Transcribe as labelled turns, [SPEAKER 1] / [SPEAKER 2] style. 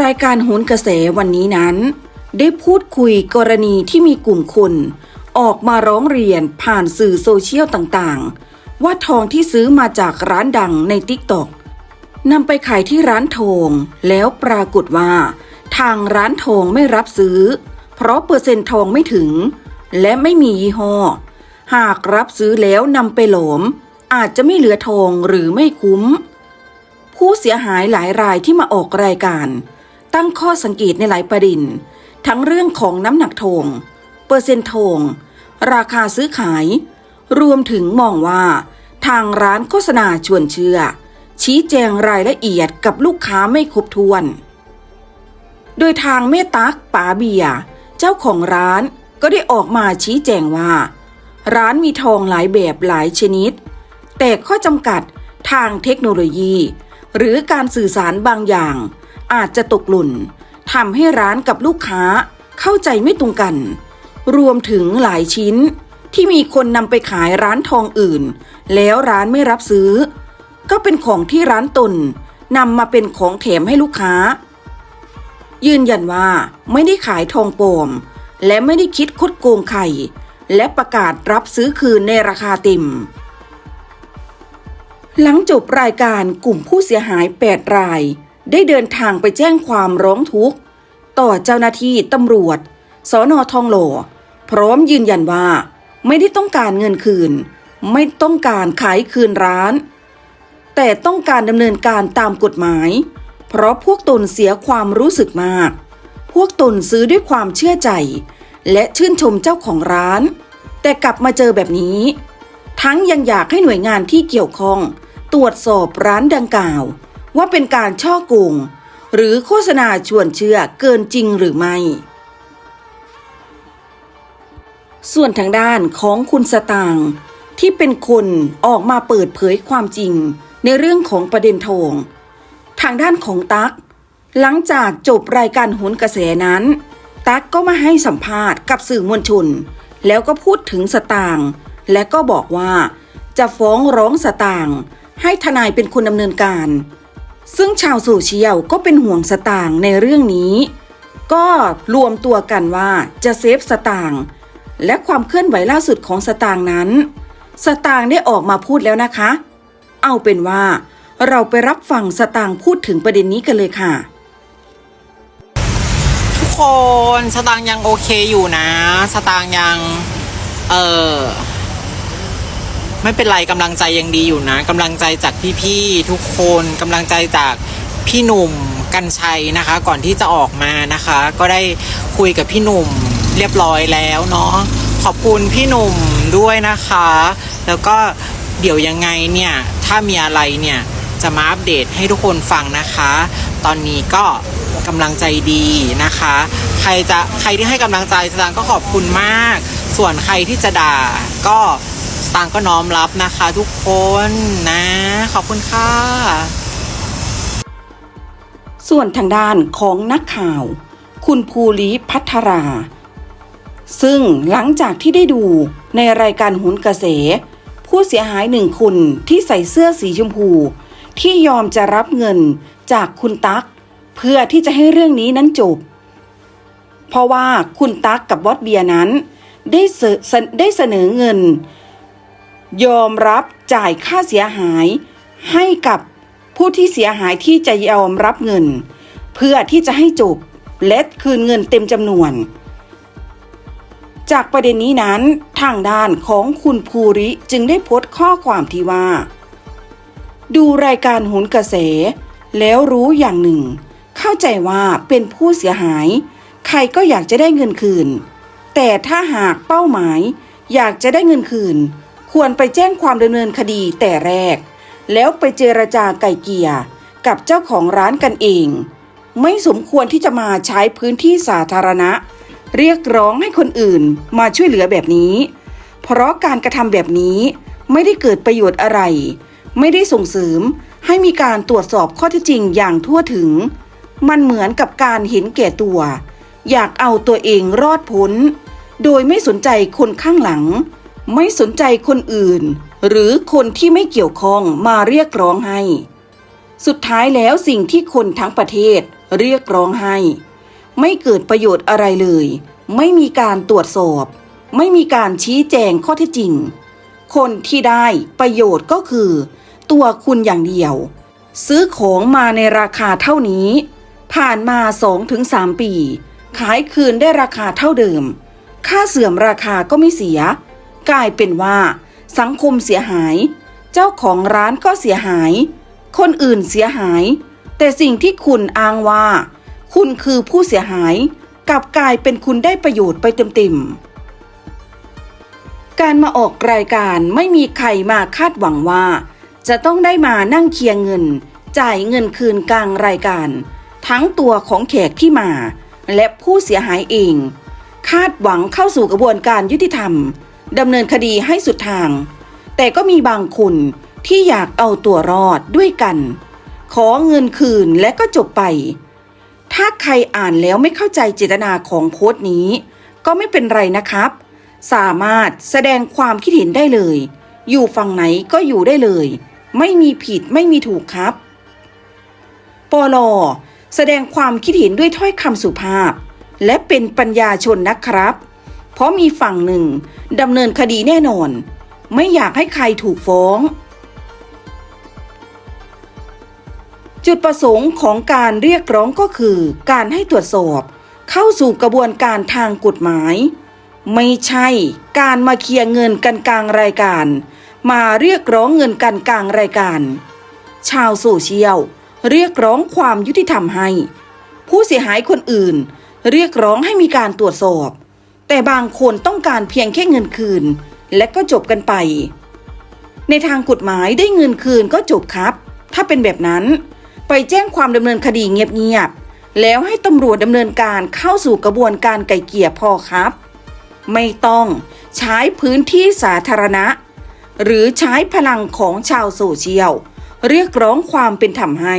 [SPEAKER 1] รายการโหนกระแสวันนี้นั้น ได้พูดคุยกรณีที่มีกลุ่มคนออกมาร้องเรียนผ่านสื่อโซเชียลต่างๆ ว่าทองที่ซื้อมาจากร้านดังในติ๊กต็อกนำไปขายที่ร้านทองแล้วปรากฏว่า ทางร้านทองไม่รับซื้อ เพราะเปอร์เซ็นต์ทองไม่ถึง และไม่มียี่ห้อ หากรับซื้อแล้วนำไปหลอม อาจจะไม่เหลือทองหรือไม่คุ้ม ผู้เสียหายหลายรายที่มาออกรายการ ตั้งข้อสังเกตในหลายประเด็น ทั้งเรื่องของน้ำหนักทองเปอร์เซ็นต์ทองราคาซื้อขาย รวมถึงมองว่า ทางร้านโฆษณาชวนเชื่อ ชี้แจงรายละเอียดกับลูกค้าไม่ครบถ้วน โดยทางแม่ตักป๋าเบีย เจ้าของร้านก็ได้ออกมาชี้แจงว่า ร้านมีทองหลายแบบหลายชนิด แต่ข้อจำกัดทางเทคโนโลยี หรือการสื่อสารบางอย่าง อาจจะตกหล่นทำให้ร้านกับลูกค้าเข้าใจไม่ตรงกัน รวมถึงหลายชิ้นที่มีคนนำไปขายร้านทองอื่น แล้วร้านไม่รับซื้อ ก็เป็นของที่ร้านตนนำมาเป็นของแถมให้ลูกค้า ยืนยันว่าไม่ได้ขายทองปลอม และไม่ได้คิดคดโกงใครและประกาศรับซื้อคืนในราคาเต็มหลังจบรายการกลุ่มผู้เสียหาย 8 ราย ได้เดินทางไปแจ้งความร้องทุกข์ ต่อเจ้าหน้าที่ตำรวจสอนอทองหล่อพร้อมยืนยันว่า ไม่ได้ต้องการเงินคืน ไม่ต้องการขายคืนร้าน แต่ต้องการดำเนินการตามกฎหมาย เพราะพวกตนเสียความรู้สึกมาก พวกตนซื้อด้วยความเชื่อใจ และชื่นชมเจ้าของร้าน แต่กลับมาเจอแบบนี้ ทั้งยังอยากให้หน่วยงานที่เกี่ยวข้อง ตรวจสอบร้านดังกล่าว ว่าเป็นการช่อโกงหรือโฆษณาชวนเชื่อเกินจริงหรือไม่ ส่วนทางด้านของคุณสตางค์ที่เป็นคนออกมาเปิดเผยความจริงในเรื่องของประเด็นทอง ทางด้านของตั๊กหลังจากจบรายการโหนกระแสนั้น ตั๊กก็มาให้สัมภาษณ์กับสื่อมวลชน แล้วก็พูดถึงสตางค์และก็บอกว่า จะฟ้องร้องสตางค์ให้ทนายเป็นคนดำเนินการ ซึ่งชาวโซเชียลก็เป็นห่วงสตางค์ในเรื่องนี้ ก็รวมตัวกันว่าจะเซฟสตางค์และความเคลื่อนไหวล่าสุดของสตางค์นั้น สตางค์ได้ออกมาพูดแล้วนะคะ เอาเป็นว่าเราไปรับฟังสตางค์พูดถึงประเด็นนี้กันเลยค่ะ
[SPEAKER 2] ทุกคนสตางค์ยังโอเคอยู่นะ สตางค์ยัง เออ ไม่เป็นไรกำลังใจยังดีอยู่นะกำลังใจจากพี่ๆทุกคนกำลังใจจากพี่หนุ่มกัญชัยนะคะ ก่อนที่จะออกมานะคะ ก็ได้คุยกับพี่หนุ่มเรียบร้อยแล้วเนาะขอบคุณพี่หนุ่มด้วยนะคะ แล้วก็เดี๋ยวยังไงเนี่ยถ้ามีอะไรเนี่ยจะมาอัปเดตให้ทุกคนฟังนะคะ ตอนนี้ก็กำลังใจดีนะคะ ใครจะใครที่ให้กำลังใจสตางก็ขอบคุณมาก ส่วนใครที่จะด่าก็ ตางก็น้อมรับนะคะทุกคนนะ ขอบคุณค่ะ
[SPEAKER 1] ส่วนทางด้านของนักข่าว คุณภูริพัทรา ซึ่งหลังจากที่ได้ดูในรายการหุนกระแสผู้เสียหายหนึ่งคนที่ใส่เสื้อสีชมพู ที่ยอมจะรับเงินจากคุณตั๊กเพื่อที่จะให้เรื่องนี้นั้นจบ เพราะว่าคุณตั๊กกับบอสเบียนั้น ได้เสได้เสนอเงิน ยอมรับจ่ายค่าเสียหาย ให้กับผู้ที่เสียหายที่จะยอมรับเงิน เพื่อที่จะให้จบและคืนเงินเต็มจำนวน จากประเด็นนี้นั้นทางด้านของคุณภูริจึงได้โพสต์ข้อความที่ว่า ดูรายการหุนกระแส แล้วรู้อย่างหนึ่ง เข้าใจว่าเป็นผู้เสียหาย ใครก็อยากจะได้เงินคืน แต่ถ้าหากเป้าหมายอยากจะได้เงินคืน ควรไปแจ้งความดำเนินคดีแต่แรก แล้วไปเจรจาไก่เกียกับเจ้าของร้านกันเอง ไม่สมควรที่จะมาใช้พื้นที่สาธารณะ เรียกร้องให้คนอื่นมาช่วยเหลือแบบนี้ เพราะการกระทำแบบนี้ไม่ได้เกิดประโยชน์อะไร ไม่ได้ส่งเสริมให้มีการตรวจสอบข้อเท็จจริงอย่างทั่วถึง มันเหมือนกับการเห็นแก่ตัว อยากเอาตัวเองรอดพ้น โดยไม่สนใจคนข้างหลัง ไม่สนใจคนอื่น หรือคนที่ไม่เกี่ยวข้องมาเรียกร้องให้ สุดท้ายแล้วสิ่งที่คนทั้งประเทศเรียกร้องให้ ไม่เกิดประโยชน์อะไรเลย ไม่มีการตรวจสอบ ไม่มีการชี้แจงข้อเท็จจริง คนที่ได้ประโยชน์ก็คือ ตัวคุณอย่างเดียว ซื้อของมาในราคาเท่านี้ ผ่านมา 2-3 ปี ขายคืนได้ราคาเท่าเดิม ค่าเสื่อมราคาก็ไม่เสีย กลายเป็นว่า สังคมเสียหาย เจ้าของร้านก็เสียหาย คนอื่นเสียหาย แต่สิ่งที่คุณอ้างว่า คุณคือผู้เสียหายกลับกลายเป็นคุณได้ประโยชน์ไปเต็มๆการมาออกรายการไม่มีใครมาคาดหวังว่า จะต้องได้มานั่งเคลียร์เงิน จ่ายเงินคืนกลางรายการ ทั้งตัวของแขกที่มา และผู้เสียหายเอง คาดหวังเข้าสู่กระบวนการยุติธรรม ดำเนินคดีให้สุดทาง แต่ก็มีบางคนที่อยากเอาตัวรอดด้วยกัน ขอเงินคืนและก็จบไป ถ้าใครอ่านแล้วไม่เข้าใจเจตนาของโพสต์นี้ ก็ไม่เป็นไรนะครับ สามารถแสดงความคิดเห็นได้เลย อยู่ฝั่งไหนก็อยู่ได้เลย ไม่มีผิดไม่มีถูกครับปลอแสดงความคิดเห็นด้วยถ้อยคำสุภาพ และเป็นปัญญาชนนะครับ เพราะมีฝั่งหนึ่งดำเนินคดีแน่นอน ไม่อยากให้ใครถูกฟ้อง จุดประสงค์ของการเรียกร้องก็คือ การให้ตรวจสอบ เข้าสู่กระบวนการทางกฎหมาย ไม่ใช่การมาเคลียร์เงินกันกลางรายการ มาเรียกร้องเงินกันกลางรายการ ชาวโซเชียลเรียกร้องความยุติธรรมให้ ผู้เสียหายคนอื่น เรียกร้องให้มีการตรวจสอบ แต่บางคนต้องการเพียงแค่เงินคืน และก็จบกันไป ในทางกฎหมายได้เงินคืนก็จบครับ ถ้าเป็นแบบนั้นไปแจ้งความดำเนินคดีเงียบๆแล้วให้ตำรวจดำเนินการเข้าสู่กระบวนการไก่เกลี่ยพอครับ ไม่ต้องใช้พื้นที่สาธารณะ หรือใช้พลังของชาวโซเชียล เรียกร้องความเป็นธรรมให้